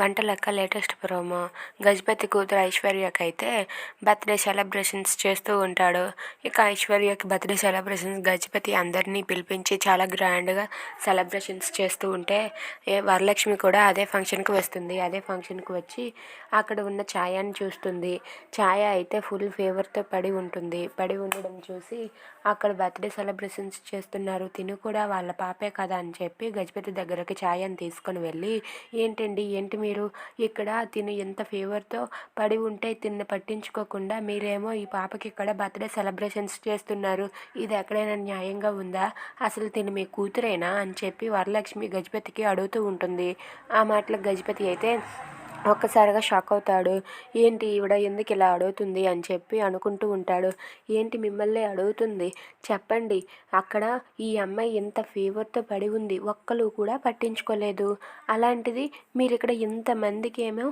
వంట లెక్క latest promo. Gajapati కూతురు ఐశ్వర్యకి అయితే బర్త్డే సెలబ్రేషన్స్ చేస్తూ ఉంటాడు. ఇక ఐశ్వర్యకి బర్త్డే సెలబ్రేషన్స్ గజపతి అందరినీ పిలిపించి చాలా గ్రాండ్గా సెలబ్రేషన్స్ చేస్తూ ఉంటే వరలక్ష్మి కూడా అదే ఫంక్షన్కి వస్తుంది. అదే ఫంక్షన్కి వచ్చి అక్కడ ఉన్న ఛాయాన్ని చూస్తుంది. ఛాయ అయితే ఫుల్ ఫేవర్తో పడి ఉంటుంది. పడి ఉండడం చూసి అక్కడ బర్త్డే సెలబ్రేషన్స్ చేస్తున్నారు. తిను కూడా వాళ్ళ పాపే కదా అని చెప్పి గజపతి దగ్గరకి ఛాయని తీసుకొని వెళ్ళి ఏంటండి? ఏంటి మీరు ఇక్కడ తిను ఎంత ఫీవర్తో పడి ఉంటే తిన్ను పట్టించుకోకుండా మీరేమో ఈ పాపకి ఇక్కడ బర్త్డే సెలబ్రేషన్స్ చేస్తున్నారు. ఇది ఎక్కడైనా న్యాయంగా ఉందా? అసలు తిను మీ కూతురేనా? అని చెప్పి వరలక్ష్మి గజపతికి అడుగుతూ ఉంటుంది. ఆ మాటలకు గజపతి అయితే ఒక్కసారిగా షాక్ అవుతాడు. ఏంటి ఈవిడ ఎందుకు ఇలా అడుగుతుంది? అని చెప్పి అనుకుంటూ ఉంటాడు. ఏంటి మిమ్మల్ని అడుగుతుంది? చెప్పండి. అక్కడ ఈ అమ్మాయి ఎంత ఫీవర్తో పడి ఉంది. ఒక్కరు కూడా పట్టించుకోలేదు. అలాంటిది మీరు ఇక్కడ ఇంతమందికి ఏమో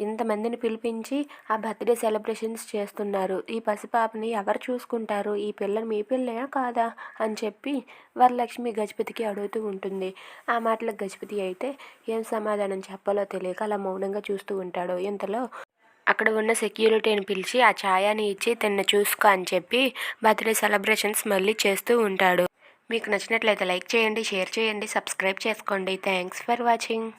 ఇంతమందిని పిలిపించి ఆ బర్త్డే సెలబ్రేషన్స్ చేస్తున్నారు. ఈ పసిపాపని ఎవరు చూసుకుంటారు? ఈ పిల్లని మీ పిల్లయా కాదా? అని చెప్పి వరలక్ష్మి గజపతికి అడుగుతూ ఉంటుంది. ఆ మాటలకు గజపతి అయితే ఏం సమాధానం చెప్పాలో తెలియదు. తెలియక అలా మౌనంగా చూస్తూ ఉంటాడు ఇంతలో అక్కడ ఉన్న సెక్యూరిటీని పిలిచి ఆ ఛాయాని ఇచ్చి తిన్న చూసుకో అని చెప్పి బర్త్డే సెలబ్రేషన్స్ మళ్ళీ చేస్తూ ఉంటాడు. మీకు నచ్చినట్లయితే లైక్ చేయండి షేర్ చేయండి సబ్స్క్రైబ్ చేసుకోండి. Thanks for watching.